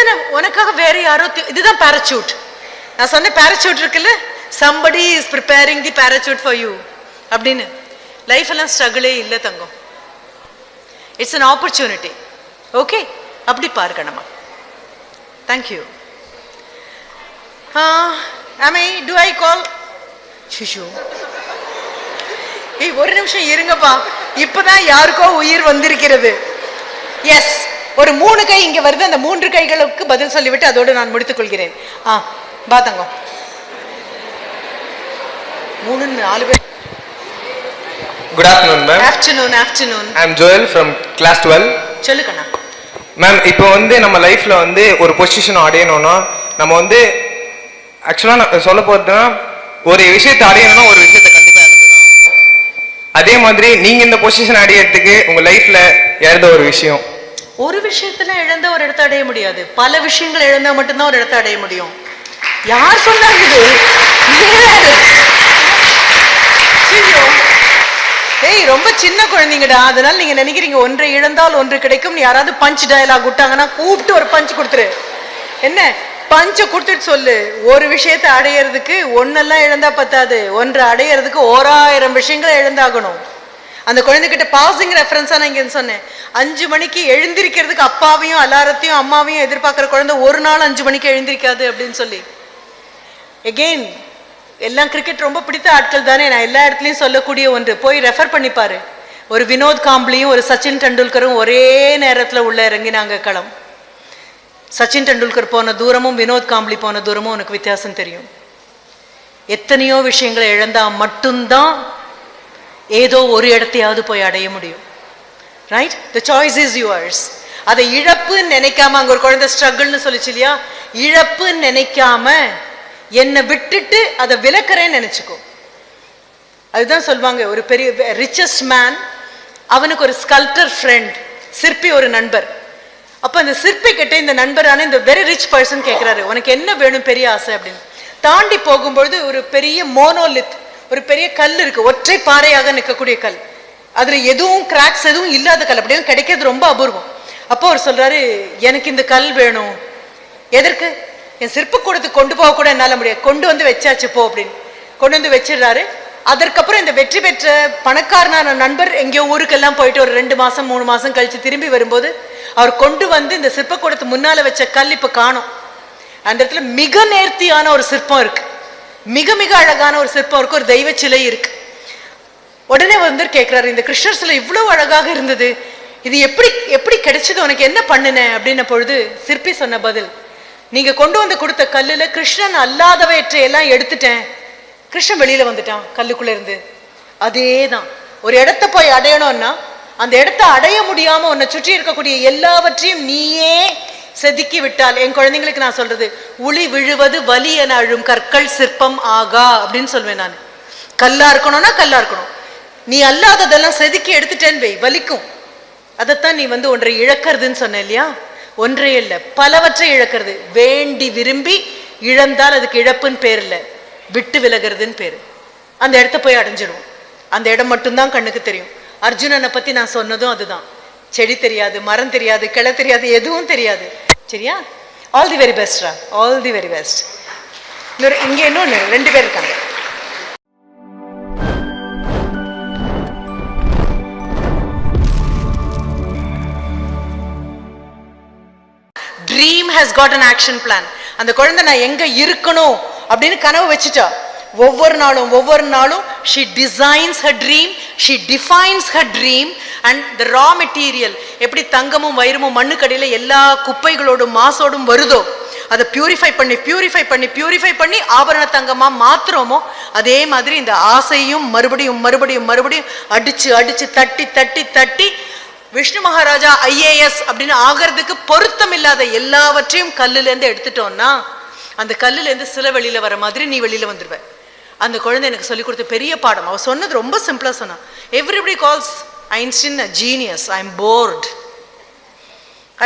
இதுதானே? உனக்காக வேற யாரோ இதுதான் பேராசூட் நான் சொன்ன பேராசூட் இருக்குல்ல? Somebody is preparing the parachute for you அப்படின்னு. லைஃப் எல்லாம் ஸ்ட்ரகிளே இல்லை தங்கம். இட்ஸ் அன் ஆப்பர்ச்சுனிட்டி ஓகே அப்படி பார்க்கணுமா தேங்க்யூ ஆமை டு ஐ கால் ஷிஷு. ஏய் ஒரு நிமிஷம் இருங்கப்பா. இப்பதான் யாருக்கோ உயிர் வந்திருக்கிறது. எஸ் ஒரு மூணு கை இங்க வருது அந்த மூன்று கைகளுக்கு பதில் சொல்லிவிட்டு அதோடு நான் முடித்துக் கொள்கிறேன் ஆ பா தங்கம் மூணு நாலு பேர் Good afternoon, ma'am. Afternoon afternoon I'm Joel from class 12. சொல்லு கண்ணா மேம் இப்போ வந்து நம்ம லைஃப்ல வந்து ஒரு பொசிஷன் அடையணும்னா நம்ம வந்து ஆக்சுவலாக நான் சொல்ல போறதுன்னா ஒரு விஷயத்தை அடையணும்னா ஒரு விஷயத்தை கண்டிப்பா இழந்துதான் ஆகணும். அதே மாதிரி நீங்க இந்த பொசிஷன் அடையறதுக்கு உங்க லைஃப்ல இழந்த ஒரு விஷயம் ஒரு விஷயத்துல இழந்த ஒரு இடத்த அடைய முடியாது. பல விஷயங்கள் இழந்தா மட்டும்தான் ஒரு இடத்த அடைய முடியும். யார் சொன்னாங்க இது? ஏய் ரொம்ப சின்ன குழந்தைங்கடா. அதனால நீங்க நினைக்கிறீங்க ஒன்றை இழந்தால் ஒன்று கிடைக்கும். யாராவது பஞ்ச் டயலாக் விட்டாங்கன்னா கூப்பிட்டு ஒரு பஞ்ச் கொடுத்துரு. என்ன? பஞ்ச கொடுத்துட்டு சொல்லு. ஒரு விஷயத்தை அடையிறதுக்கு ஒன்னெல்லாம் இழந்தா பத்தாது. ஒன்று அடையிறதுக்கு ஓராயிரம் விஷயங்களை இழந்தாகணும். அந்த குழந்தைகிட்ட பாசிங் ரெஃபரன்ஸா நான் இங்க சொன்னேன். அஞ்சு மணிக்கு எழுந்திருக்கிறதுக்கு அப்பாவையும் அலாரத்தையும் அம்மாவையும் எதிர்பார்க்கிற குழந்தை ஒரு நாள் அஞ்சு மணிக்கு எழுந்திருக்காது அப்படின்னு சொல்லி. எகெயின் எல்லாம் கிரிக்கெட் ரொம்ப பிடித்த ஆட்கள் தானே நான் எல்லா இடத்துலையும் சொல்லக்கூடிய ஒன்று. போய் ரெஃபர் பண்ணிப்பாரு ஒரு வினோத் காம்ப்ளியும் ஒரு சச்சின் டெண்டுல்கரும் ஒரே நேரத்தில் உள்ள இறங்கினாங்க களம். சச்சின் டெண்டுல்கர் போன தூரமும் வினோத் காம்ப்ளி போன தூரமும் உனக்கு வித்தியாசம் தெரியும். எத்தனையோ விஷயங்களை இழந்தால் மட்டும்தான் ஏதோ ஒரு இடத்தையாவது போய் அடைய முடியும். Right the choice is yours அதை இழப்புன்னு நினைக்காம அங்க ஒரு குழந்தை ஸ்ட்ரகிள்னு சொல்லிச்சு இல்லையா? இழப்புன்னு நினைக்காம என்னை விட்டுட்டு அதை விளக்குறேன்னு நினைச்சுக்கோ. அதுதான் சொல்லுவாங்க ஒரு பெரிய ரிச்சஸ்ட் மேன் அவனுக்கு ஒரு ஸ்கல்ப்டர் ஃப்ரெண்ட் சிற்பி ஒரு நண்பர். அப்ப அந்த சிற்பி கிட்ட இந்த நண்பரான இந்த வெரி ரிச் பர்சன் கேட்கிறாரு உனக்கு என்ன வேணும் பெரிய ஆசை? அப்படின்னு. தாண்டி போகும்பொழுது ஒரு பெரிய மோனோலித் ஒரு பெரிய கல் இருக்கு. ஒற்றை பாறையாக நிற்கக்கூடிய கல். அதுல எதுவும் கிராக்ஸ் எதுவும் இல்லாத கல். அப்படியே கிடைக்கிறது ரொம்ப அபூர்வம். அப்போ அவர் சொல்றாரு எனக்கு இந்த கல் வேணும். எதற்கு? என் சிற்பக்கூடத்துக்கு கொண்டு போக கூட என்னால முடியாது. கொண்டு வந்து வச்சாச்சு போ அப்படின்னு. கொண்டு வந்து வச்சிடுறாரு. அதற்கப்புறம் இந்த வெற்றி பெற்ற பணக்காரனான நண்பர் எங்கேயோ ஊருக்கெல்லாம் போயிட்டு ஒரு ரெண்டு மாசம் மூணு மாசம் கழிச்சு திரும்பி வரும்போது அவர் கொண்டு வந்து இந்த சிற்பக்கூடத்து முன்னால வச்ச கல் இப்ப காணும். அந்த இடத்துல மிக நேர்த்தியான ஒரு சிற்பம் இருக்கு. மிக மிக அழகான ஒரு சிற்பம். இருக்கு ஒரு தெய்வ சிலை இருக்கு. உடனே வந்து கேட்கிறாரு இந்த கிருஷ்ணர் சிலை இவ்வளவு அழகாக இருந்தது. இது எப்படி எப்படி கிடைச்சது? உனக்கு என்ன பண்ணுன? அப்படின்ன பொழுது சிற்பி சொன்ன பதில் நீங்க கொண்டு வந்து கொடுத்த கல்லுல கிருஷ்ணன் அல்லாதவற்றையெல்லாம் எடுத்துட்டேன். கிருஷ்ணன் வெளியில வந்துட்டான் கல்லுக்குள்ள இருந்து. அதேதான். ஒரு இடத்த போய் அடையணும்னா அந்த இடத்த அடைய முடியாம உன்னை சுற்றி இருக்கக்கூடிய எல்லாவற்றையும் நீயே செதுக்கி விட்டால் என் குழந்தைங்களுக்கு நான் சொல்றது உளி விழுவது வலி என அழும் கற்கள் சிற்பம் ஆகா அப்படின்னு சொல்வேன் நான். கல்லா இருக்கணும்னா கல்லா இருக்கணும். நீ அல்லாததெல்லாம் செதுக்கி எடுத்துட்டேன்னு வை வலிக்கும். அதைத்தான் நீ வந்து ஒன்றை இழக்கிறதுன்னு சொன்ன இல்லையா? ஒன்றே இல்லை பலவற்றை இழக்கிறது. வேண்டி விரும்பி இழந்தால் அதுக்கு இழப்புன்னு பேர் இல்லை. விட்டு விலகிறதுன்னு பேர். அந்த இடத்த போய் அடைஞ்சிடும் அந்த இடம் மட்டும்தான் கண்ணுக்கு தெரியும். அர்ஜுனனை பத்தி நான் சொன்னதும் அதுதான். செடி தெரியாது மரம் தெரியாது கிளை தெரியாது எதுவும் தெரியாது. சரியா? ஆல் தி வெரி பெஸ்ட்ரா ஆல் தி வெரி பெஸ்ட் இன்னொரு இங்கே இன்னொன்று ரெண்டு பேர் இருக்காங்க. Dream has got an action plan அந்த குழந்தை நான் எங்க இருக்கணும் அப்படின்னு கனவு வச்சுட்டா ஒவ்வொரு நாளும் ஒவ்வொரு நாளும் she designs her dream she defines her dream and the raw material எப்படி தங்கமும் வைரமும் மண்ணுக்கடியில எல்லா குப்பைகளோடும் மாசோடும் வருதோ அதை பியூரிஃபை பண்ணி பியூரிஃபை பண்ணி பியூரிஃபை பண்ணி ஆபரண தங்கமாக மாத்துறோமோ அதே மாதிரி இந்த ஆசையும் மறுபடியும் மறுபடியும் மறுபடியும் அடிச்சு அடிச்சு தட்டி தட்டி தட்டி விஷ்ணு மகாராஜா ஐஏஎஸ் அப்படின்னு ஆகிறதுக்கு பொருத்தம் இல்லாத எல்லாவற்றையும் கல்லுலேருந்து எடுத்துட்டோம்னா அந்த கல்லுலேருந்து சில வெளியில வர மாதிரி நீ வெளியில வந்துருவ. அந்த குழந்தை எனக்கு சொல்லி கொடுத்த பெரிய பாடம். அவள் சொன்னது ரொம்ப சிம்பிளா சொன்னான் everybody calls Einstein a genius I am bored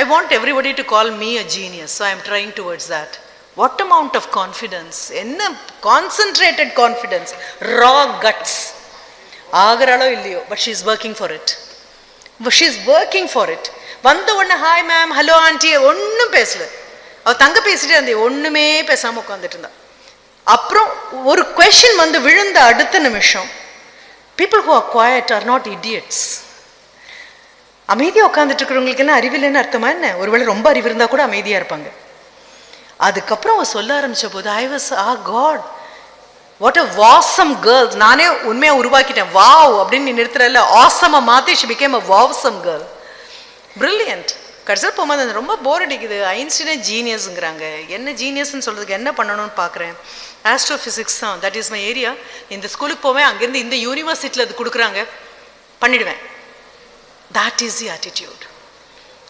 I want everybody to call me a genius so I am trying towards that what amount of confidence என்ன கான்சன்ட்ரேட்டட் கான்ஃபிடன்ஸ் ரா கட்ஸ் ஆகிறாளோ இல்லையோ but she is working for it she is working for it வந்த உடனே hi ma'am hello aunty ஒன்றும் பேசல. அவ தங்க பேசிட்டே இருந்தே ஒன்றுமே பேசாமல் உட்காந்துட்டு இருந்தா. அப்புறம் ஒரு கொஷின் வந்து விழுந்த அடுத்த நிமிஷம். People who are quiet are not idiots அமைதியாக உட்காந்துட்டு இருக்கிறவங்களுக்கு என்ன அறிவில்லைன்னு அர்த்தமா என்ன? ஒருவேளை ரொம்ப அறிவு இருந்தால் கூட அமைதியாக இருப்பாங்க. அதுக்கப்புறம் அவ சொல்ல ஆரம்பிச்ச போது I was a got what a awesome girls நானே உண்மையாக உருவாக்கிட்டேன். வாவ் அப்படின்னு நீ நிறுத்துறல ஆசம மாத்தி she became a awesome girl brilliant கடைசியில் போகும்போது ரொம்ப போர் அடிக்குது. ஐன்ஸ்டீனே ஜீனியஸுங்கிறாங்க என்ன ஜீனியஸ்னு சொல்கிறதுக்கு என்ன பண்ணணும்னு பார்க்குறேன் ஆஸ்ட்ரோஃபிசிக்ஸ் தான். தட் இஸ் மை ஏரியா இந்த ஸ்கூலுக்கு போவேன். அங்கேருந்து இந்த யூனிவர்சிட்டியில் அது கொடுக்குறாங்க. பண்ணிடுவேன். That is the attitude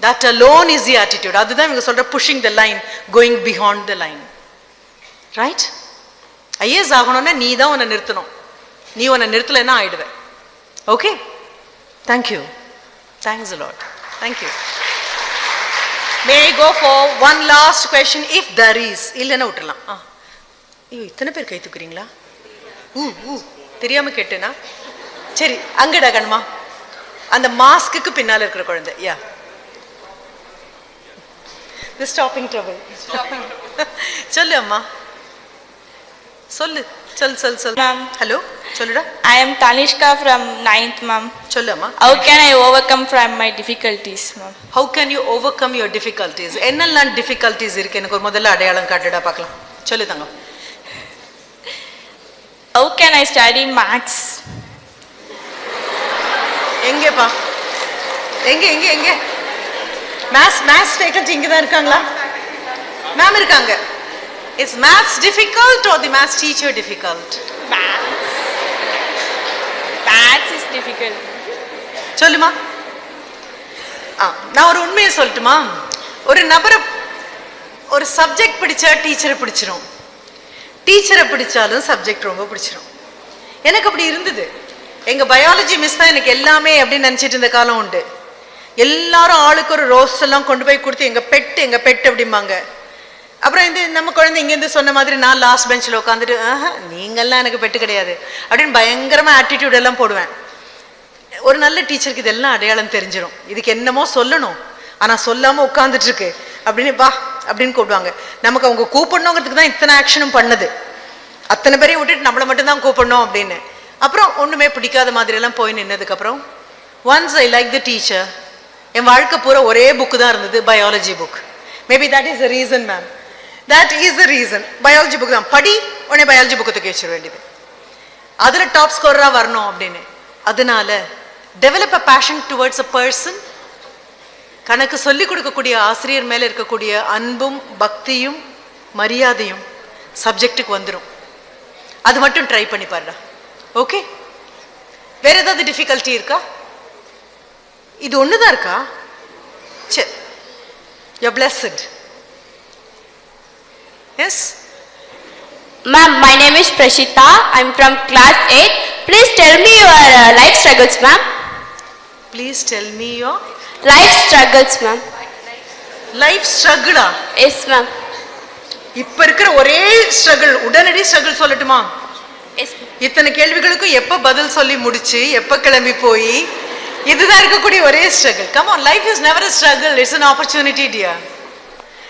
that alone is the attitude அதுதான் இவங்க சொல்கிற pushing the line going behind the line right IAS ஆகணும்னா நீ தான் உன்னை நிறுத்தணும். நீ உன்னை நிறுத்தலைன்னா ஆயிடுவேன். Okay thank you thanks lot thank you may go for one last question if there is இல்லைன்னா விட்டுலாம் ஆ. ஐயோ இத்தனை பேர் கை தூக்குறீங்களா? ஊ ஊ தெரியாம கேட்டேனா? சரி அங்கடா கண்மா. அந்த மாஸ்க்குக்கு பின்னால இருக்கிற குழந்தை. யா. தி ஸ்டாப்பிங் ட்ரபிள் சொல்லு அம்மா. சொல்லு சொல் சொல் சொல். Ma'am. ஹலோ சொல்லுடா. I am Tanishka from 9th, ma'am. சொல்லு அம்மா. How can I overcome from my difficulties, ma'am? How can you overcome your difficulties என்னெல்லாம் டிஃபிகல்ட்டிஸ் இருக்கு? எனக்கு ஒரு முதல்ல அடையாளம் காட்டுடா பார்க்கலாம். சொல்லு தங்கம். How can I study maths? எங்கேப்பா எங்க எங்க எங்க? மேத்ஸ் மேத்ஸ் ஃபேக்கல்டி இங்க தான் இருக்காங்களா? மேம் இருக்காங்க. Is maths difficult or the maths teacher difficult Maths. Maths is difficult. சொல்லுமா? ஆ நான் ஒரு உண்மையை சொல்லட்டுமா? ஒரு நபரை ஒரு சப்ஜெக்ட் பிடிச்சா டீச்சரை பிடிச்சிரும். டீச்சரை பிடிச்சாலும் சப்ஜெக்ட் ரொம்ப பிடிச்சிரும். எனக்கு அப்படி இருந்தது. எங்கள் பயாலஜி மிஸ் தான் எனக்கு எல்லாமே அப்படின்னு நினச்சிட்டு இருந்த காலம் உண்டு. எல்லாரும் ஆளுக்கு ஒரு ரோஸ் எல்லாம் கொண்டு போய் கொடுத்து எங்கள் பெட்டு எங்கள் பெட்டு அப்படிம்பாங்க. அப்புறம் இந்த நம்ம குழந்தை இங்கேருந்து சொன்ன மாதிரி நான் லாஸ்ட் பெஞ்சில் உட்காந்துட்டு ஆஹா நீங்கள்லாம் எனக்கு பெட்டு கிடையாது அப்படின்னு பயங்கரமாக ஆட்டிடியூட் எல்லாம் போடுவேன். ஒரு நல்ல டீச்சருக்கு இதெல்லாம் அடையாளம் தெரிஞ்சிடும் இதுக்கு என்னமோ சொல்லணும். ஆனால் சொல்லாமல் உட்கார்ந்துட்டு இருக்கு. அப்படின்னு வா அப்படின்னு கூப்பிடுவாங்க. நமக்கு அவங்க கூப்பிடணுங்கிறதுக்கு தான் இத்தனை ஆக்ஷனும் பண்ணுது. அத்தனை பேரையும் விட்டுட்டு நம்மளை மட்டும் தான் கூப்பிடணும் அப்படின்னு. அப்புறம் ஒண்ணுமே பிடிக்காத மாதிரி எல்லாம் போய் நின்னதுக்கு அப்புறம் once I like the teacher என் வாழ்க்கை பூரா ஒரே புக்கு தான் இருந்தது biology book maybe that is the reason ma'am that is the reason biology book தான். படி உடனே பயாலஜி புக்கை தூக்கி வச்சிட வேண்டியது. அதுல டாப் ஸ்கோரரா வரணும் அப்படின்னு. அதனால develop a passion towards a person கணக்கு சொல்லிக் கொடுக்கக்கூடிய ஆசிரியர் மேல இருக்கக்கூடிய அன்பும் பக்தியும் மரியாதையும் சப்ஜெக்ட்டுக்கு வந்துடும் அது மட்டும் ட்ரை பண்ணி பாருடா. ஓகே வேற ஏதாவது டிஃபிகல்ட்டி இருக்கா? இது ஒண்ணுதான் இருக்கா? சரி you blessed yes Ma'am, my name is Prashita. I'm from class 8. Please tell me your uh, life struggles, ma'am. Please tell me your Life struggles, ma'am. Life ஸ்ட்ரகிளா Yes, ma'am. இப்ப இருக்கிற ஒரே ஸ்ட்ரகிள் உடனடி struggle சொல்லட்டுமா. இத்தனை கேள்விகளுக்கும் எப்ப பதில் சொல்லி முடிச்சு எப்ப கிளம்பி போய்? இதுதான் இருக்கக்கூடிய ஒரே struggle come on life is never struggle. It's an opportunity dear.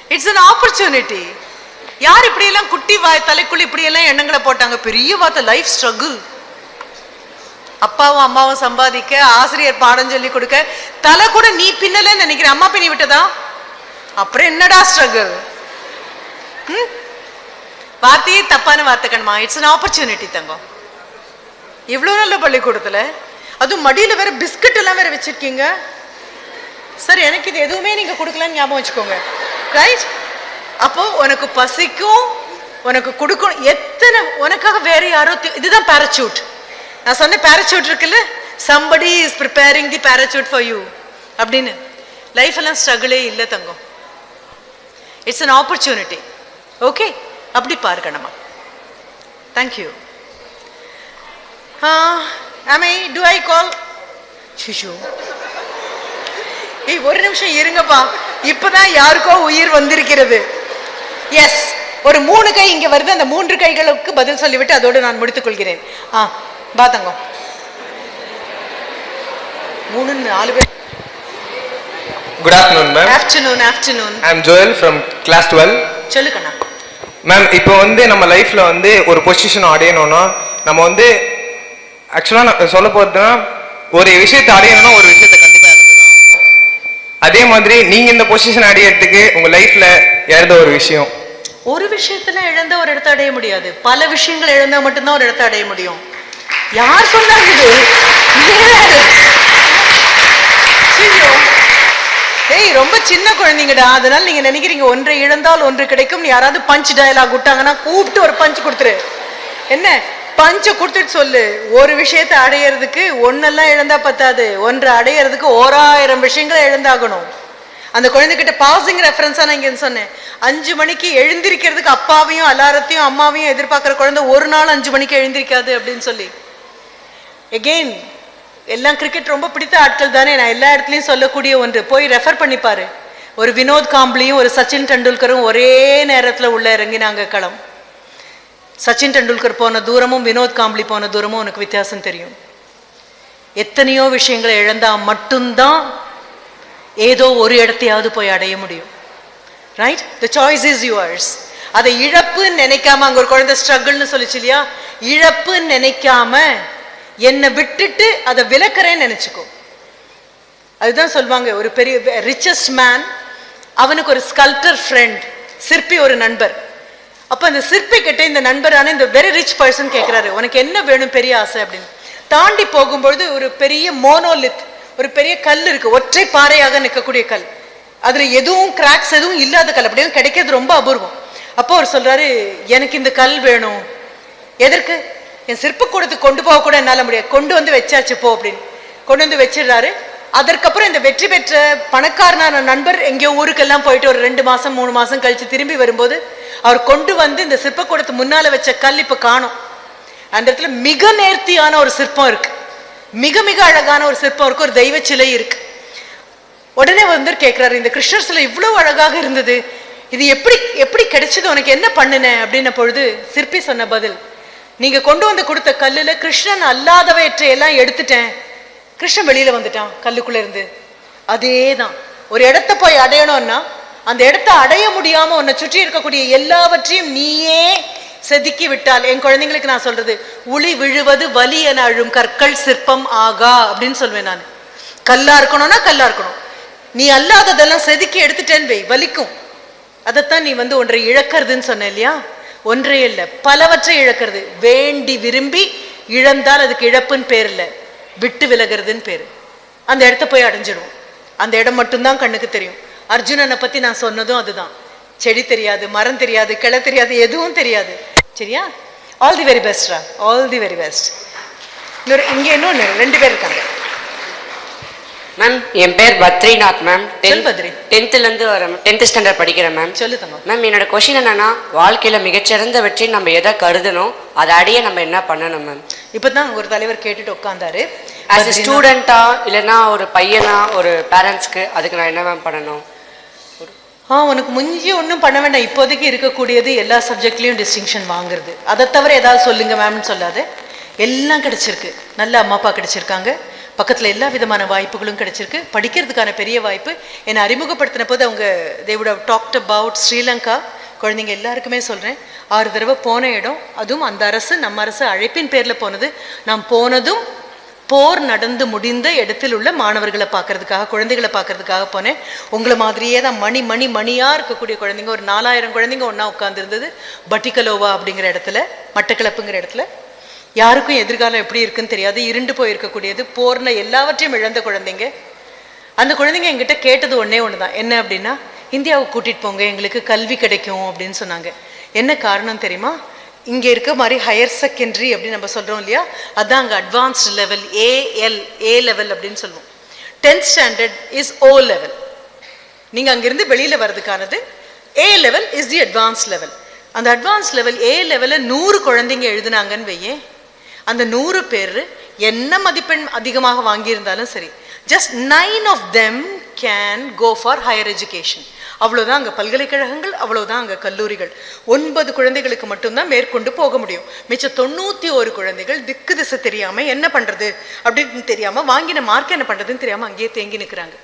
It's an opportunity. யார் இப்படி எல்லாம் குட்டி வாய் தலைக்குள்ள இப்படி எல்லாம் எண்ணங்களை போட்டாங்க? பெரிய வார்த்தை லைஃப் ஸ்ட்ரகிள் அப்பாவும் அம்மாவும் சம்பாதிக்க ஆசிரியர் பாடம் சொல்லி கொடுக்க தலை கூட நீ பின்னலன்னு நினைக்கிறேன் அம்மா பின்னி விட்டதா? அப்புறம் என்னடா ஸ்ட்ரகிள் வார்த்தையே தப்பான வார்த்தை கண்மா இட்ஸ் அன் ஆப்பர்ச்சுனிட்டி தங்கம். இவ்வளோ நல்ல பள்ளிக்கூடத்தில் அதுவும் மடியில் வேற பிஸ்கட் எல்லாம் வேற வச்சிருக்கீங்க. சார் எனக்கு இது எதுவுமே நீங்கள் கொடுக்கலன்னு ஞாபகம் வச்சுக்கோங்க. ரைட் அப்போ உனக்கு பசிக்கும் உனக்கு கொடுக்கணும் எத்தனை உனக்காக வேற யாரோ இதுதான் பேரச்சூட் நான் சொன்ன பேரச்சூட் இருக்குல்ல? Somebody is preparing the parachute for you அப்படின்னு. லைஃப் எல்லாம் ஸ்ட்ரகிளே இல்லை தங்கம். இட்ஸ் அன் ஆப்பர்ச்சுனிட்டி ஓகே அப்படி பார்க்கணுமா thank you I do I call Shishu ஏய் ஒரு நிமிஷம் இருங்கப்பா. இப்பதான் யாருக்கோ உயிர் வந்திருக்கிறது. எஸ் ஒரு மூணு கை இங்க வருது. அந்த மூன்று கைகளுக்கு பதில் சொல்லிவிட்டு அதோடு நான் முடித்துக் கொள்கிறேன். ஆ பா தங்கம் மூணு நாலு பேர். Good afternoon ma'am afternoon afternoon I am Joel from class twelve சொல்லு கண்ணா மேம் இப்போ வந்து நம்ம லைஃப்ல வந்து ஒரு பொசிஷன் அடையணும்னா நம்ம வந்து ஆக்சுவலாக நான் சொல்ல போகிறதுனா ஒரு விஷயத்தை அடையணும்னா ஒரு விஷயத்தை கண்டிப்பாக அதே மாதிரி நீங்க இந்த பொசிஷன் அடையறதுக்கு உங்க லைஃப்ல இழந்த ஒரு விஷயம்? ஒரு விஷயத்துல இழந்த ஒரு இடத்த அடைய முடியாது. பல விஷயங்கள் இழந்தா மட்டும்தான் ஒரு இடத்த அடைய முடியும். யார் சொன்னாங்க இது? ஏய் ரொம்ப சின்ன குழந்தைங்கடா. அதனால நீங்க நினைக்கிறீங்க ஒன்றை இழந்தால் ஒன்று கிடைக்கும். யாராவது பஞ்ச் டயலாக் விட்டாங்கன்னா கூப்பிட்டு ஒரு பஞ்ச் கொடுத்துரு. என்ன? பஞ்ச கொடுத்துட்டு சொல்லு. ஒரு விஷயத்தை அடையிறதுக்கு ஒன்னெல்லாம் இழந்தா பத்தாது. ஒன்று அடையிறதுக்கு ஓராயிரம் விஷயங்களை இழந்தாகணும். அந்த குழந்தைகிட்ட பாசிங் ரெஃபரன்ஸா நான் இங்க சொன்னேன். அஞ்சு மணிக்கு எழுந்திருக்கிறதுக்கு அப்பாவையும் அலாரத்தையும் அம்மாவையும் எதிர்பார்க்கிற குழந்தை ஒரு நாள் அஞ்சு மணிக்கு எழுந்திருக்காது அப்படின்னு சொல்லி. எகெயின் எல்லாம் கிரிக்கெட் ரொம்ப பிடித்த ஆட்கள் தானே? நான் எல்லா இடத்துலையும் சொல்லக்கூடிய ஒன்று. போய் ரெஃபர் பண்ணிப்பாரு ஒரு வினோத் காம்ப்ளியும் ஒரு சச்சின் டெண்டுல்கரும் ஒரே நேரத்தில் உள்ள இறங்கினாங்க களம். சச்சின் டெண்டுல்கர் போன தூரமும் வினோத் காம்ப்ளி போன தூரமும் உனக்கு வித்தியாசம் தெரியும். எத்தனையோ விஷயங்களை இழந்தால் மட்டும்தான் ஏதோ ஒரு இடத்தையாவது போய் அடைய முடியும். Right the choice is yours அதை இழப்புன்னு நினைக்காம அங்கே ஒரு குழந்தை ஸ்ட்ரகிள்னு சொல்லிச்சு இல்லையா? இழப்புன்னு நினைக்காம என்னை விட்டுட்டு அதை விளக்குறேன்னு நினைச்சுக்கோ. அதுதான் சொல்லுவாங்க ஒரு பெரிய ரிச்சஸ்ட் மேன் அவனுக்கு ஒரு ஸ்கல்ப்டர் ஃப்ரெண்ட் சிற்பி ஒரு நண்பர். அப்போ அந்த சிற்பி கிட்ட இந்த நண்பரான இந்த வெரி ரிச் பர்சன் கேட்குறாரு உனக்கு என்ன வேணும் பெரிய ஆசை? அப்படின்னு. தாண்டி போகும்பொழுது ஒரு பெரிய மோனோலித் ஒரு பெரிய கல் இருக்கு ஒற்றை பாறையாக நிற்கக்கூடிய கல். அதுல எதுவும் கிராக்ஸ் எதுவும் இல்லாத கல் அப்படியே கிடைக்கிறது ரொம்ப அபூர்வம். அப்போ அவர் சொல்றாரு எனக்கு இந்த கல் வேணும். எதற்கு? என் சிற்பக்கூடத்துக்கு கொண்டு போக கூட என்னால் முடியாது. கொண்டு வந்து வச்சாச்சு போ அப்படின்னு. கொண்டு வந்து வச்சிடுறாரு. அதற்கப்புறம் இந்த வெற்றி பெற்ற பணக்காரனான நண்பர் எங்கேயோ ஊருக்கெல்லாம் போயிட்டு ஒரு ரெண்டு மாசம் மூணு மாசம் கழிச்சு திரும்பி வரும்போது அவர் கொண்டு வந்து இந்த சிற்பக்கூடத்து முன்னால வச்ச கல் இப்ப காணும். அந்த இடத்துல மிக நேர்த்தியான ஒரு சிற்பம் இருக்கு. மிக மிக அழகான ஒரு சிற்பம் இருக்கு. ஒரு தெய்வ சிலை இருக்கு. உடனே வந்து கேட்கிறாரு இந்த கிருஷ்ணர் சிலை இவ்வளவு அழகாக இருந்தது. இது எப்படி எப்படி கிடைச்சது? உனக்கு என்ன பண்ணுன? அப்படின்ன பொழுது சிற்பி சொன்ன பதில் நீங்க கொண்டு வந்து கொடுத்த கல்லுல கிருஷ்ணன் அல்லாதவற்றை எல்லாம் எடுத்துட்டேன். கிருஷ்ணன் வெளியில வந்துட்டான் கல்லுக்குள்ள இருந்து. அதேதான். ஒரு இடத்த போய் அடையணும்னா அந்த இடத்த அடைய முடியாம உன்னை சுற்றி இருக்கக்கூடிய எல்லாவற்றையும் நீயே செதுக்கி விட்டால் என் குழந்தைங்களுக்கு நான் சொல்றது உளி விழுவது வலி என அழும் கற்கள் சிற்பம் ஆகா அப்படின்னு சொல்வேன் நான். கல்லா இருக்கணும்னா கல்லா இருக்கணும். நீ அல்லாததெல்லாம் செதுக்கி எடுத்துட்டேன்னு வை வலிக்கும். அதைத்தான் நீ வந்து ஒன்றை இழக்கிறதுன்னு சொன்ன இல்லையா? ஒன்றே இல்லை. பலவற்றை இழக்கிறது. வேண்டி விரும்பி இழந்தால் அதுக்கு இழப்புன்னு பேர் இல்லை. விட்டு விலகிறதுன்னு பேர். அந்த இடத்த போய் அடைஞ்சிடும் அந்த இடம் மட்டும்தான் கண்ணுக்கு தெரியும். அர்ஜுனனை பற்றி நான் சொன்னதும் அதுதான். செடி தெரியாது மரம் தெரியாது கிளை தெரியாது எதுவும் தெரியாது. சரியா? ஆல் தி வெரி பெஸ்ட்ரா ஆல் தி வெரி பெஸ்ட் இன்னொரு இங்கே இன்னொன்று ரெண்டு பேர் இருக்காங்க. மேம் என் பேர் பத்ரிநாத் மேம் பத்ரி. டென்த்துலேருந்து வரேன் டென்த் ஸ்டாண்டர்ட் படிக்கிறேன் மேம் சொல்லு மேம் என்னோட கொஷின் என்னன்னா வாழ்க்கையில மிகச்சிறந்த வெற்றி நம்ம எதை கருதணும்? அதை அடைய நம்ம என்ன பண்ணணும் மேம் இப்பதான் ஒரு தலைவர் கேட்டுட்டு உட்கார்ந்தாரு. As a. ஸ்டூடெண்ட்டா இல்லைன்னா ஒரு பையனா ஒரு பேரண்ட்ஸ்க்கு அதுக்கு நான் என்ன மேம் பண்ணணும்? ஆ உனக்கு முஞ்சி ஒன்றும் பண்ண வேண்டாம். இப்போதைக்கு இருக்கக்கூடியது எல்லா சப்ஜெக்ட்லேயும் டிஸ்டிங்ஷன் வாங்குறது. அதை தவிர ஏதாவது சொல்லுங்க மேம்னு சொல்லாது. எல்லாம் கிடைச்சிருக்கு. நல்ல அம்மா அப்பா கிடைச்சிருக்காங்க. பக்கத்தில் எல்லா விதமான வாய்ப்புகளும் கிடைச்சிருக்கு. படிக்கிறதுக்கான பெரிய வாய்ப்பு. என்னை அறிமுகப்படுத்தின போது அவங்க தேவோட டாக்ட் அபவுட் ஸ்ரீலங்கா குழந்தைங்க எல்லாருக்குமே சொல்கிறேன் ஆறு தடவை போன இடம். அதுவும் அந்த அரசு நம்ம அரசு அழைப்பின் பேரில் போனது. நான் போனதும் போர் நடந்து முடிந்த இடத்தில் உள்ள மாணவர்களை பார்க்கறதுக்காக குழந்தைகளை பார்க்கறதுக்காக போனேன். உங்களை மாதிரியே தான் மணி மணி மணியாக இருக்கக்கூடிய குழந்தைங்க ஒரு நாலாயிரம் குழந்தைங்க ஒன்றா உட்காந்துருந்தது பட்டிக்கலோவா அப்படிங்கிற இடத்துல மட்டக்கிளப்புங்கிற இடத்துல. யாருக்கும் எதிர்காலம் எப்படி இருக்குன்னு தெரியாது. இருண்டு போயிருக்கக்கூடியது. போர்ன எல்லாவற்றையும் இழந்த குழந்தைங்க. அந்த குழந்தைங்க என்கிட்ட கேட்டது ஒன்றே ஒன்று தான் என்ன அப்படின்னா இந்தியாவுக்கு கூட்டிட்டு போங்க. எங்களுக்கு கல்வி கிடைக்கும் அப்படின்னு சொன்னாங்க. என்ன காரணம் தெரியுமா? இங்கே இருக்க மாதிரி ஹையர் செகண்டரி அப்படின்னு நம்ம சொல்கிறோம் இல்லையா? அதான் அங்கே advanced level AL A level அப்படின்னு சொல்லுவோம். Tenth standard is O level நீங்கள் அங்கேருந்து வெளியில் வர்றதுக்கானது A level is the advance level அந்த அட்வான்ஸ் லெவல் ஏ லெவலில் நூறு குழந்தைங்க எழுதுனாங்கன்னு வையேன். அந்த நூறு பேர் என்ன மதிப்பெண் அதிகமாக வாங்கியிருந்தாலும் சரி just nine of them can go for higher education அவ்வளோதான் அங்கே பல்கலைக்கழகங்கள் அவ்வளோதான் அங்கே கல்லூரிகள். ஒன்பது குழந்தைகளுக்கு மட்டும்தான் மேற்கொண்டு போக முடியும். மிச்சம் தொண்ணூற்றி ஒரு குழந்தைகள் திக்கு திசை தெரியாமல் என்ன பண்ணுறது அப்படின்னு தெரியாமல் வாங்கின மார்க் என்ன பண்ணுறதுன்னு தெரியாமல் அங்கேயே தேங்கி நிற்கிறாங்க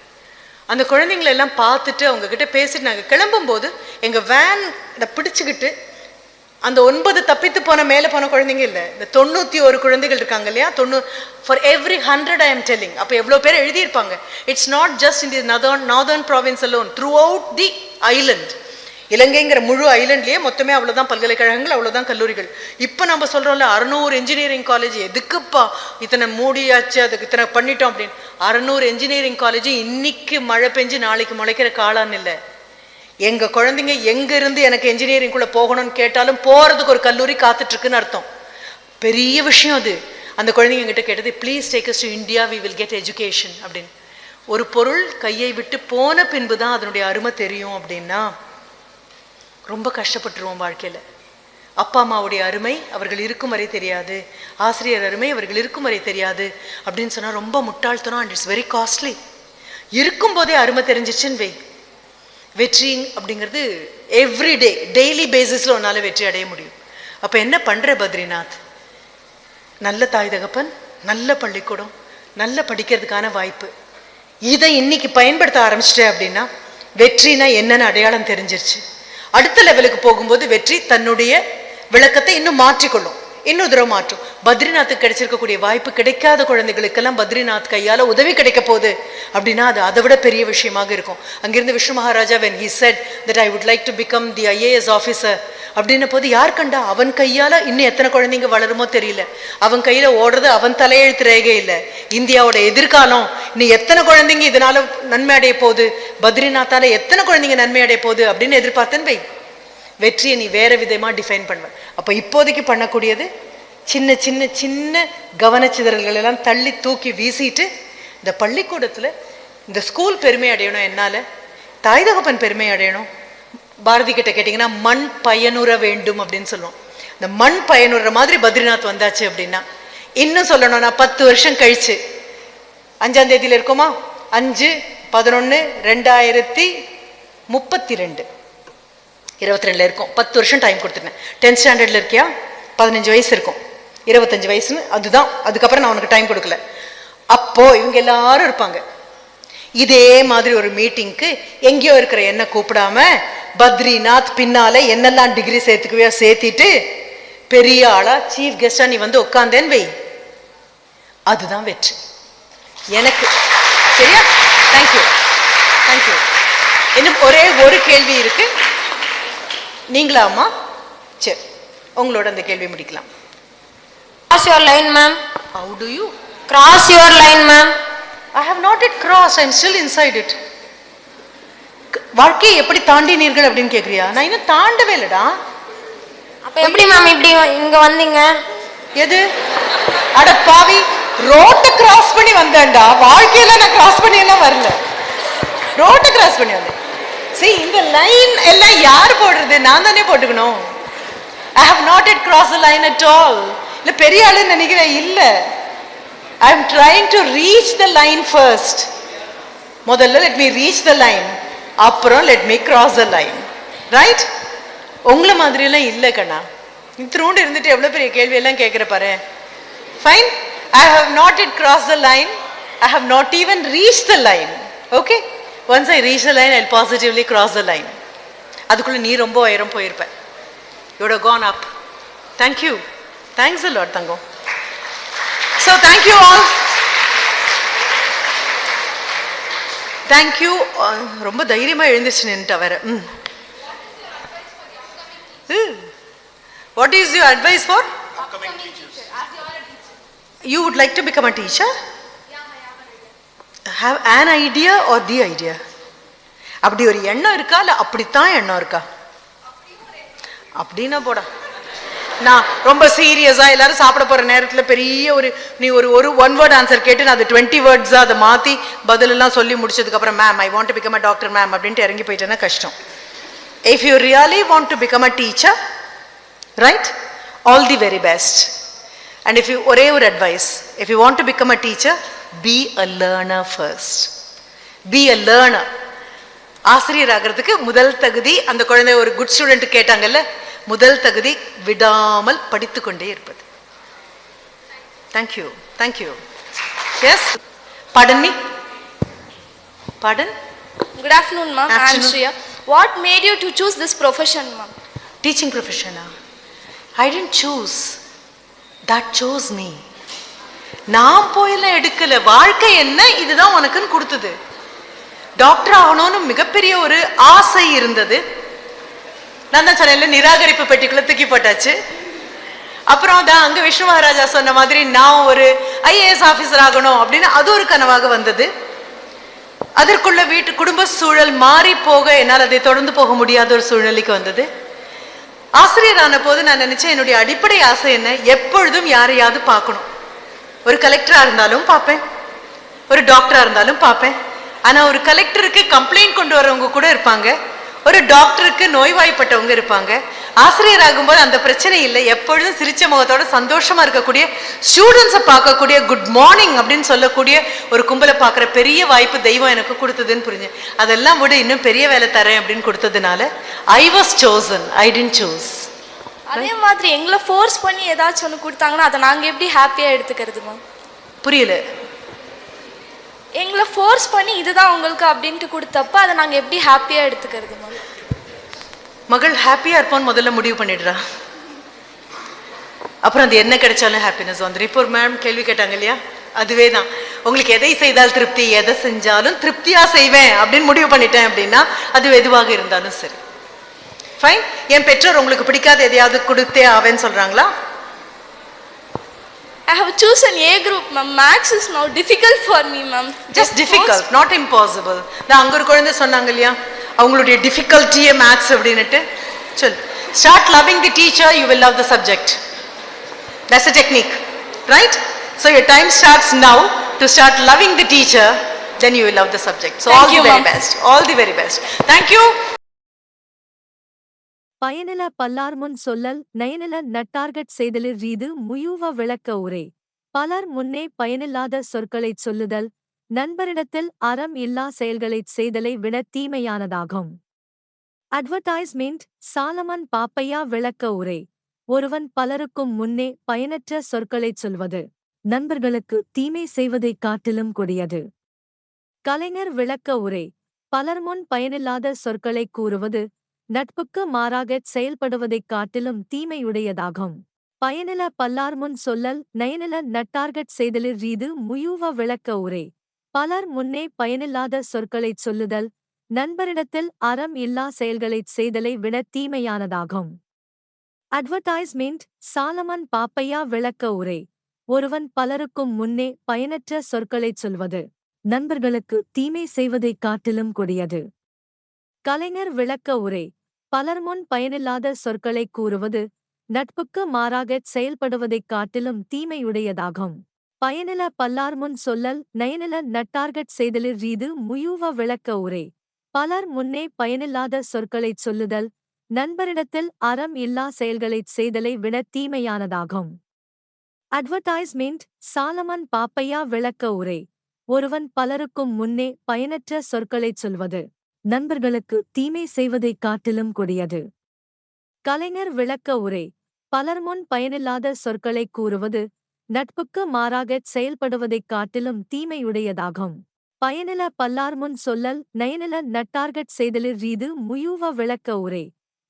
அந்த குழந்தைங்களெல்லாம் பார்த்துட்டு அவங்கக்கிட்ட பேசிட்டு நாங்கள் கிளம்பும்போது எங்கள் வேன் இதை பிடிச்சிக்கிட்டு அந்த ஒன்பது தப்பித்து போன மேலே போன குழந்தைங்க இல்லை. இந்த தொண்ணூற்றி ஒரு குழந்தைகள் இருக்காங்க இல்லையா? தொண்ணூ for every hundred I am telling அப்போ எவ்வளோ பேர் எழுதியிருப்பாங்க? It's not just in the northern northern province alone throughout the island இலங்கைங்கிற முழு ஐலண்ட்லேயே மொத்தமே அவ்வளோதான் பல்கலைக்கழகங்கள் அவ்வளோதான் கல்லூரிகள். இப்போ நம்ம சொல்கிறோம்ல அறநூறு இன்ஜினியரிங் காலேஜ் எதுக்குப்பா இத்தனை மூடியாச்சு அதுக்கு இத்தனை பண்ணிட்டோம் அப்படின்னு. அறநூறு இன்ஜினியரிங் காலேஜ் இன்னைக்கு மழை பெஞ்சு நாளைக்கு முளைக்கிற காளான் இல்லை. எங்க குழந்தைங்க எங்க இருந்து எனக்கு இன்ஜினியரிங் குள்ள போகணும்னு கேட்டாலும் போறதுக்கு ஒரு கல்லூரி காத்துட்டு இருக்குன்னு அர்த்தம். பெரிய விஷயம் அது. அந்த குழந்தைங்க என்கிட்ட கேட்டது please take us to India we will get education அப்படின்னு. ஒரு பொருள் கையை விட்டு போன பின்பு தான் அதனுடைய அருமை தெரியும் அப்படின்னா ரொம்ப கஷ்டப்பட்டுருவோம் வாழ்க்கையில். அப்பா அம்மாவுடைய அருமை அவர்கள் இருக்கும் வரை தெரியாது. ஆசிரியர் அருமை அவர்கள் இருக்கும் வரை தெரியாது அப்படின்னு சொன்னால் ரொம்ப முட்டாள்தனம் அண்ட் இட்ஸ் வெரி காஸ்ட்லி இருக்கும்போதே அருமை தெரிஞ்சிச்சுன்னு வை. வெற்றி அப்படிங்கிறது எவ்ரிடே டெய்லி பேசிஸில் உன்னால் வெற்றி அடைய முடியும். அப்போ என்ன பண்ணுற பத்ரிநாத்? நல்ல தாய் தகப்பன் நல்ல பள்ளிக்கூடம் நல்ல படிக்கிறதுக்கான வாய்ப்பு. இதை இன்னைக்கு பயன்படுத்த ஆரம்பிச்சிட்டேன் அப்படின்னா வெற்றினா என்னன்னு அடையாளம் தெரிஞ்சிருச்சு. அடுத்த லெவலுக்கு போகும்போது வெற்றி தன்னுடைய விளக்கத்தை இன்னும் மாற்றிக்கொள்ளும். இன்னும் தூரம் மாற்றும். பத்ரிநாத்துக்கு கிடைச்சிருக்கக்கூடிய வாய்ப்பு கிடைக்காத குழந்தைகளுக்கெல்லாம் பத்ரிநாத் கையால உதவி கிடைக்க போகுது. அப்படின்னா அது அதை விட பெரிய விஷயமாக இருக்கும். அங்கிருந்து Vishnu Maharaja when he said that I would like to become the IAS officer அப்படின்ன போது யார் கண்டா? அவன் கையால இன்னும் எத்தனை குழந்தைங்க வளருமோ தெரியல. அவன் கையில ஓடுறது அவன் தலையெழுத்து ரேகை இல்லை. இந்தியாவோட எதிர்காலம் இன்னும் எத்தனை குழந்தைங்க இதனால நன்மை அடைய போகுது? பத்ரிநாத்தால எத்தனை குழந்தைங்க நன்மை அடைய போகுது? அப்படின்னு எதிர்பார்த்தேன் வை. வெற்றியை நீ வேற விதமாக டிஃபைன் பண்ணுவ. அப்போ இப்போதைக்கு பண்ணக்கூடியது சின்ன சின்ன சின்ன கவனச்சிதறல்கள் எல்லாம் தள்ளி தூக்கி வீசிட்டு இந்த பள்ளிக்கூடத்தில் இந்த ஸ்கூல் பெருமை அடையணும் என்னால்? தாய் தகப்பன் பெருமை அடையணும். பாரதி கிட்ட கேட்டிங்கன்னா மண் பயனுற வேண்டும் அப்படின்னு சொல்லுவோம். இந்த மண் பயனுற மாதிரி பத்ரிநாத் வந்தாச்சு அப்படின்னா இன்னும் சொல்லணும்னா பத்து வருஷம் கழிச்சு அஞ்சாம் தேதியில் இருக்குமா? அஞ்சு பதினொன்று ரெண்டாயிரத்தி முப்பத்தி ரெண்டு. இருபத்தி ரெண்டில் இருக்கும். பத்து வருஷம் டைம் கொடுத்துருந்தேன். டென்த் ஸ்டாண்டர்டில் இருக்கியா? பதினஞ்சு வயசு இருக்கும். இருபத்தஞ்சு வயசுன்னு அதுதான். அதுக்கப்புறம் நான் உனக்கு டைம் கொடுக்கல. அப்போ இவங்க எல்லாரும் இருப்பாங்க. இதே மாதிரி ஒரு மீட்டிங்க்கு எங்கேயோ இருக்கிற என்ன கூப்பிடாம பத்ரிநாத் பின்னால என்னெல்லாம் டிகிரி சேர்த்துக்குவியோ சேர்த்திட்டு பெரிய ஆளா சீஃப் கெஸ்டா நீ வந்து உட்காந்தேன்னு வை. அதுதான் வெற்றி. எனக்கு சரியா? தேங்க்யூ தேங்க்யூ இன்னும் ஒரே ஒரு கேள்வி இருக்கு. நீங்களா அம்மா சரி உங்களோட அந்த கேள்வி முடிக்கலாம். Cross your line, ma'am. How do you Cross your line, ma'am. I have not it cross I am still inside it வாழ்க்கையை எப்படி தாண்டினீர்கள் அப்படின்னு கேக்குறியா? நான் இன்னும் தாண்டவே இல்லடா. அப்ப எப்படி மேம் இப்படி இங்க வந்தீங்க? எது? அட பாவி ரோட்டை கிராஸ் பண்ணி வந்தேன்டா. வாழ்க்கையில நான் கிராஸ் பண்ணி எல்லாம் வரல. ரோட்டை கிராஸ் பண்ணி வந்தேன். இந்த லைன் எல்லாம் யார் போடுறது? நான் தானே போட்டுக்கணும். I have not it cross line at all இல்ல பெரிய ஆளுன்னு நினைக்கிறேன் இல்லை. I am trying to reach the line first முதல்ல let me reach the line அப்புறம் let me cross the line right உங்களை மாதிரியெல்லாம் இல்லை கண்ணா. இத்திரூண்டு இருந்துட்டு எவ்வளோ பெரிய கேள்வி எல்லாம் கேட்குற பாரு. Fine I have not it cross the line I have not even reach the line okay once I reach the line I positively cross the line அதுக்குள்ளே நீ ரொம்ப உயரம் போயிருப்ப. யோட கான் அப் thank you thanks a lot Thangam. So thank you all thank you ரொம்ப தைரியமா எழுந்திருச்சு நின்ட்டா வேற ம். What is you advice for you would like to become a teacher have an idea or the idea அப்படி ஒரு எண்ணம் இருக்கா இல்லை அப்படித்தான் எண்ணம் இருக்கா? அப்படின்னா போடா. நான் ரொம்ப சீரியஸாக எல்லாரும் சாப்பிட போகிற நேரத்தில் பெரிய ஒரு நீ ஒரு ஒரு ஒன் வேர்ட் ஆன்சர் கேட்டு நான் அது டுவெண்ட்டி வேர்ட்ஸாக அதை மாற்றி பதிலெல்லாம் சொல்லி முடிச்சதுக்கப்புறம் ma'am I want to become a doctor ma'am அப்படின்ட்டு இறங்கி போயிட்டேன்னா கஷ்டம். If you really want to become a teacher right all the very best and if you ஒரே ஒரு advice if you want to become a teacher be a learner first be a learner ஆசிரியர் ஆகிறதுக்கு முதல் தகுதி அந்த குழந்தை ஒரு good student கேட்டாங்கல்ல முதல் தகுதி விடாமல் படித்து கொண்டே இருப்பது thank you thank you yes pardon Good afternoon, ma'am. I'm Afternoon. Shreya. What made you to choose this profession, ma'am? Teaching ப்ரொஃபஷனா I tend choose that chose me நான் போயெல்லாம் எடுக்கல. வாழ்க்கை என்ன? இதுதான் உனக்குன்னு கொடுத்தது. டாக்டர் ஆகணும்னு மிகப்பெரிய ஒரு ஆசை இருந்தது. நான் தான் சொன்னேன்ல நிராகரிப்பு பெட்டிக்குள்ள தூக்கி போட்டாச்சு. அப்புறம் தான் அங்க விஷ்ணு மகாராஜா சொன்ன மாதிரி நான் ஒரு ஐஏஎஸ் ஆஃபீஸர் ஆகணும் அப்படின்னு அது ஒரு கனவாக வந்தது. அதற்குள்ள வீட்டு குடும்ப சூழல் மாறி போக என்னால் அதை தொடர்ந்து போக முடியாத ஒரு சூழ்நிலைக்கு வந்தது. ஆசிரியர் ஆன போது நான் நினைச்சேன் என்னுடைய அடிப்படை ஆசை என்ன? எப்பொழுதும் யாரையாவது பார்க்கணும். ஒரு கலெக்டரா இருந்தாலும் பார்ப்பேன். ஒரு டாக்டரா இருந்தாலும் பார்ப்பேன். ஆனா ஒரு கலெக்டருக்கு கம்ப்ளைண்ட் கொண்டு வரவங்க கூட இருப்பாங்க. ஒரு டாக்டருக்கு நோய்வாய்ப்பட்டவங்க இருப்பாங்க. ஆசிரியர் ஆகும்போது அந்த பிரச்சனை இல்லை. எப்பொழுதும் சிரிச்ச முகத்தோட சந்தோஷமா இருக்கக்கூடிய ஸ்டூடெண்ட்ஸை பார்க்கக்கூடிய குட் மார்னிங் அப்படின்னு சொல்லக்கூடிய ஒரு கும்பலை பார்க்குற பெரிய வாய்ப்பு தெய்வம் எனக்கு கொடுத்ததுன்னு புரிஞ்சு அதெல்லாம் விட இன்னும் பெரிய வேலை தரேன் அப்படின்னு கொடுத்ததுனால I was chosen I didn't choose அதே மாதிரி எங்களை ஃபோர்ஸ் பண்ணி ஏதாச்சும் ஒன்று கொடுத்தாங்கன்னா அதை நாங்கள் எப்படி ஹாப்பியாக எடுத்துக்கிறது மேம் புரியல. எங்களை ஃபோர்ஸ் பண்ணி இதுதான் உங்களுக்கு அப்படின்ட்டு கொடுத்தப்ப அதை நாங்கள் எப்படி ஹாப்பியாக எடுத்துக்கிறது மேம் மகள் ஹாப்பியா இருப்பான்னு முதல்ல முடிவு பண்ணிடுறா. அப்புறம் அது என்ன கிடைச்சாலும் ஹாப்பினஸ் வந்துடும் இப்போ ஒரு மேம் கேள்வி கேட்டாங்க இல்லையா? அதுவே தான் உங்களுக்கு எதை செய்தால் திருப்தி எதை செஞ்சாலும் திருப்தியா செய்வேன் அப்படின்னு முடிவு பண்ணிட்டேன் அப்படின்னா அது எதுவாக இருந்தாலும் சரி. ஃபைன் என் பெற்றோர் உங்களுக்கு பிடிக்காத எதையாவது கொடுத்தே ஆவேன்னு சொல்றாங்களா how choose an a group ma'am maths is no difficult for me ma'am just difficult not impossible நான் அங்க ஒரு குழந்தை சொன்னாங்க இல்லையா அவங்களுடைய டிஃபிகல்ட்டியே மேத்ஸ் அப்படின்னுட்டு சொல் start loving the teacher you will love the subject That's a technique, right? So your time starts now to start loving the teacher, then you will love the subject. So Thank all you, the very ma'am. best. All the very best. Thank you. பயனில பல்லார்முன் சொல்லல் நயனில நட்டார்கட் செய்தலில் ரீது முயூவ விளக்க உரை. பலர் முன்னே பயனில்லாத சொற்களைச் சொல்லுதல் நண்பரிடத்தில் அறம் இல்லா செயல்களைச் செய்தலை விட தீமையானதாகும். அட்வர்டைஸ்மெண்ட் சாலமன் பாப்பையா விளக்க உரை. ஒருவன் பலருக்கும் முன்னே பயனற்ற சொற்களைச் சொல்வது நண்பர்களுக்கு தீமை செய்வதைக் காட்டிலும் கொடியது. கலைஞர் விளக்க உரை. பலர் முன் பயனில்லாத சொற்களைக் கூறுவது நட்புக்கு மாறாகச் செயல்படுவதைக் காட்டிலும் தீமையுடையதாகும். பயனில பல்லார் முன் சொல்லல் நயனில நட்டார்கட் செய்தலில் ரீது முயூவ விளக்க உரை. பலர் முன்னே பயனில்லாத சொற்களைச் சொல்லுதல் நண்பரிடத்தில் அறம் இல்லா செயல்களைச் செய்தலை விட தீமையானதாகும். அட்வர்டைஸ்மெண்ட் சாலமன் பாப்பையா விளக்க உரை. ஒருவன் பலருக்கும் முன்னே பயனற்ற சொற்களைச் சொல்வது நண்பர்களுக்கு தீமை செய்வதைக் காட்டிலும் கொடியது. கலைஞர் விளக்க உரை. பலர் முன் பயனில்லாத சொற்களைக் கூறுவது நட்புக்கு மாறாகச் செயல்படுவதைக் காட்டிலும் தீமையுடையதாகும். பயனில பல்லார் முன் சொல்லல் நயனில நட்டார்கட் செய்தலில் ரீது முயூவ விளக்க உரை. பலர் முன்னே பயனில்லாத சொற்களைச் சொல்லுதல் நண்பரிடத்தில் அறம் இல்லா செயல்களைச் செய்தலை விட தீமையானதாகும். அட்வர்டைஸ்மெண்ட் சாலமன் பாப்பையா விளக்க உரை. ஒருவன் பலருக்கும் முன்னே பயனற்ற சொற்களைச் சொல்வது. நண்பர்களுக்கு தீமை செய்வதைக் காட்டிலும் கொடியது. கலைஞர் விளக்க உரை பலர் முன் பயனில்லாத சொற்களைக் கூறுவது நட்புக்கு மாறாகச் செயல்படுவதைக் காட்டிலும் தீமையுடையதாகும். பயனில பல்லார் முன் சொல்லல் நயனில நட்டார்கட் செய்தலில் ரீது முயூவ விளக்க உரை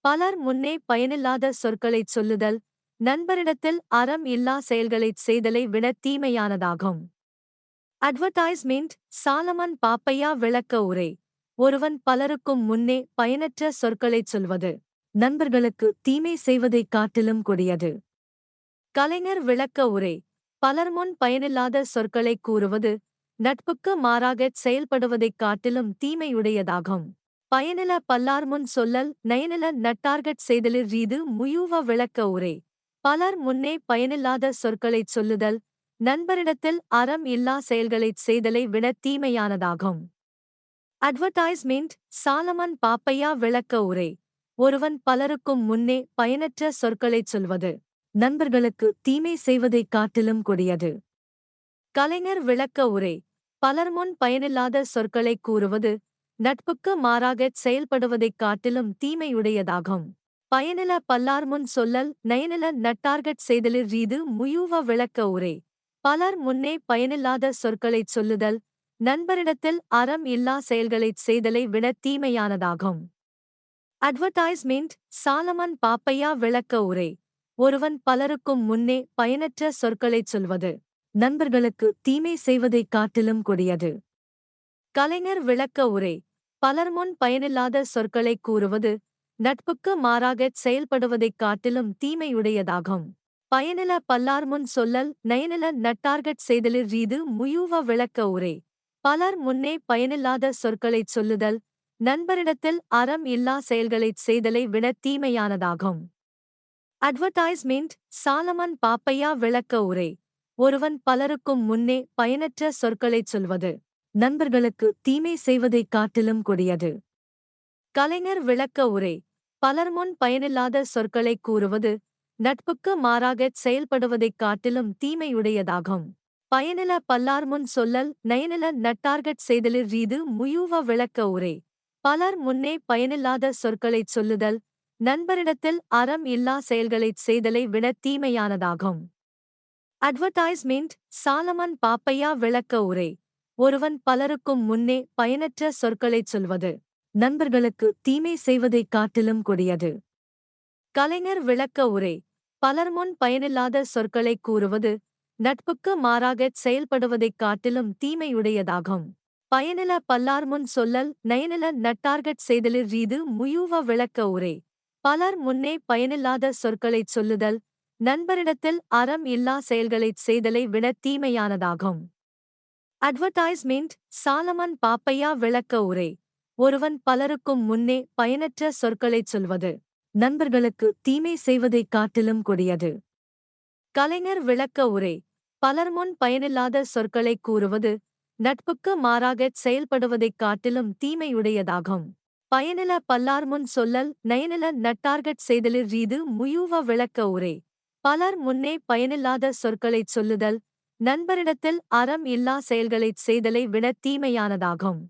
பலர் முன்னே பயனில்லாத சொற்களைச் சொல்லுதல் நண்பரிடத்தில் அறம் இல்லா செயல்களைச் செய்தலை விட தீமையானதாகும். அட்வர்டைஸ்மெண்ட் சாலமன் பாப்பையா விளக்க உரை ஒருவன் பலருக்கும் முன்னே பயனற்ற சொற்களைச் சொல்வது நண்பர்களுக்கு தீமை செய்வதைக் காட்டிலும் கொடியது. கலைஞர் விளக்க உரை பலர் முன் பயனில்லாத சொற்களைக் கூறுவது நட்புக்கு மாறாகச் செயல்படுவதைக் காட்டிலும் தீமையுடையதாகும். பயனில பல்லார் முன் சொல்லல் நயனில நட்டார்கட் செய்தலில் ரீது முயூவ விளக்க உரை பலர் முன்னே பயனில்லாத சொற்களைச் சொல்லுதல் நண்பரிடத்தில் அறம் இல்லா செயல்களைச் செய்தலை விட தீமையானதாகும். அட்வர்டைஸ்மெண்ட் சாலமன் பாப்பையா விளக்க உரை. ஒருவன் பலருக்கும் முன்னே பயனற்ற சொற்களைச் சொல்வது நண்பர்களுக்கு தீமை செய்வதைக் காட்டிலும் கொடியது. கலைஞர் விளக்க உரை பலர் முன் பயனில்லாத சொற்களைக் கூறுவது நட்புக்கு மாறாகச் செயல்படுவதைக் காட்டிலும் தீமையுடையதாகும். பயனில பல்லார் முன் சொல்லல் நயனில நட்டார்கட் செய்தலில் ரீது முயூவ விளக்க உரை. பலர் முன்னே பயனில்லாத சொற்களைச் சொல்லுதல் நண்பரிடத்தில் அறம் இல்லா செயல்களைச் செய்தலை விட தீமையானதாகும். அட்வர்டைஸ்மெண்ட் சாலமன் பாப்பையா விளக்க உரை. ஒருவன் பலருக்கும் முன்னே பயனற்ற சொற்களைச் சொல்வது. நண்பர்களுக்கு தீமை செய்வதைக் காட்டிலும் கொடியது. கலைஞர் விளக்க உரை. பலர் முன் பயனில்லாத சொற்களைக் கூறுவது நட்புக்கு மாறாகச் செயல்படுவதைக் காட்டிலும் தீமையுடையதாகும். பயனில பல்லார் முன் சொல்லல் நயனில நட்டார்கட் செய்தலில் ரீது முயூவ விளக்க உரை. பலர் முன்னே பயனில்லாத சொற்களைச் சொல்லுதல் நண்பரிடத்தில் அறம் இல்லா செயல்களைச் செய்தலை விட தீமையானதாகும். அட்வர்டைஸ்மெண்ட் சாலமன் பாப்பையா விளக்க உரை. ஒருவன் பலருக்கும் முன்னே பயனற்ற சொற்களைச் சொல்வது நண்பர்களுக்கு தீமை செய்வதைக் காட்டிலும் கொடியது. கலைஞர் விளக்க உரை. பலர் முன் பயனில்லாத சொற்களைக் கூறுவது நட்புக்கு மாறாகச் செயல்படுவதைக் காட்டிலும் தீமையுடையதாகும். பயனில பல்லார் முன் சொல்லல் நயனில நட்டார்கட் செய்தலில் ரீது முயூவ விளக்க உரை. பலர் முன்னே பயனில்லாத சொற்களைச் சொல்லுதல் நண்பரிடத்தில் அறம் இல்லா செயல்களைச் செய்தலை விட தீமையானதாகும். அட்வர்டைஸ்மெண்ட் சாலமன் பாப்பையா விளக்க உரை. ஒருவன் பலருக்கும் முன்னே பயனற்ற சொற்களைச் சொல்வது நண்பர்களுக்கு தீமை செய்வதைக் காட்டிலும் கொடியது. கலைஞர் விளக்க உரை. பலர் முன் பயனில்லாத சொற்களைக் கூறுவது நட்புக்கு மாறாகச் செயல்படுவதைக் காட்டிலும் தீமையுடையதாகும். பயனில பல்லார் முன் சொல்லல் நயனில நட்டார்கட் செய்தலில் ரீது முயூவ விளக்க உரை. பலர் முன்னே பயனில்லாத சொற்களைச் சொல்லுதல் நண்பரிடத்தில் அறம் இல்லா செயல்களைச் செய்தலை விட தீமையானதாகும். அட்வர்டைஸ்மெண்ட் சாலமன் பாப்பையா விளக்க உரை. ஒருவன் பலருக்கும் முன்னே பயனற்ற சொற்களைச் சொல்வது நண்பர்களுக்கு தீமை செய்வதைக் காட்டிலும் கொடியது. கலைஞர் விளக்க உரை. பலர் முன் பயனில்லாத சொற்களைக் கூறுவது நட்புக்கு மாறாகச் செயல்படுவதைக் காட்டிலும் தீமையுடையதாகும். பயனில பல்லார் முன் சொல்லல் நயனில நட்டார்கட் செய்தலில் ரீது முயூவ விளக்க உரை. பலர் முன்னே பயனில்லாத சொற்களைச் சொல்லுதல் நண்பரிடத்தில் அறம் இல்லா செயல்களைச் செய்தலை விட தீமையானதாகும்.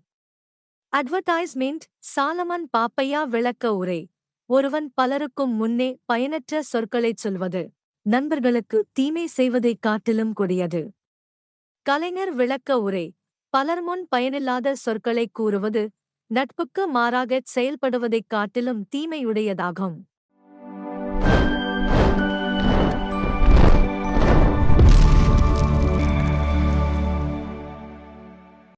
அட்வர்டைஸ்மெண்ட் சாலமன் பாப்பையா விளக்க உரை. ஒருவன் பலருக்கும் முன்னே பயனற்ற சொற்களைச் சொல்வது. நண்பர்களுக்கு தீமை செய்வதைக் காட்டிலும் கொடியது. கலைஞர் விளக்க உரை பலர் முன் பயனில்லாத சொற்களைக் கூறுவது நட்புக்கு மாறாகச் செயல்படுவதைக் காட்டிலும் தீமையுடையதாகும்.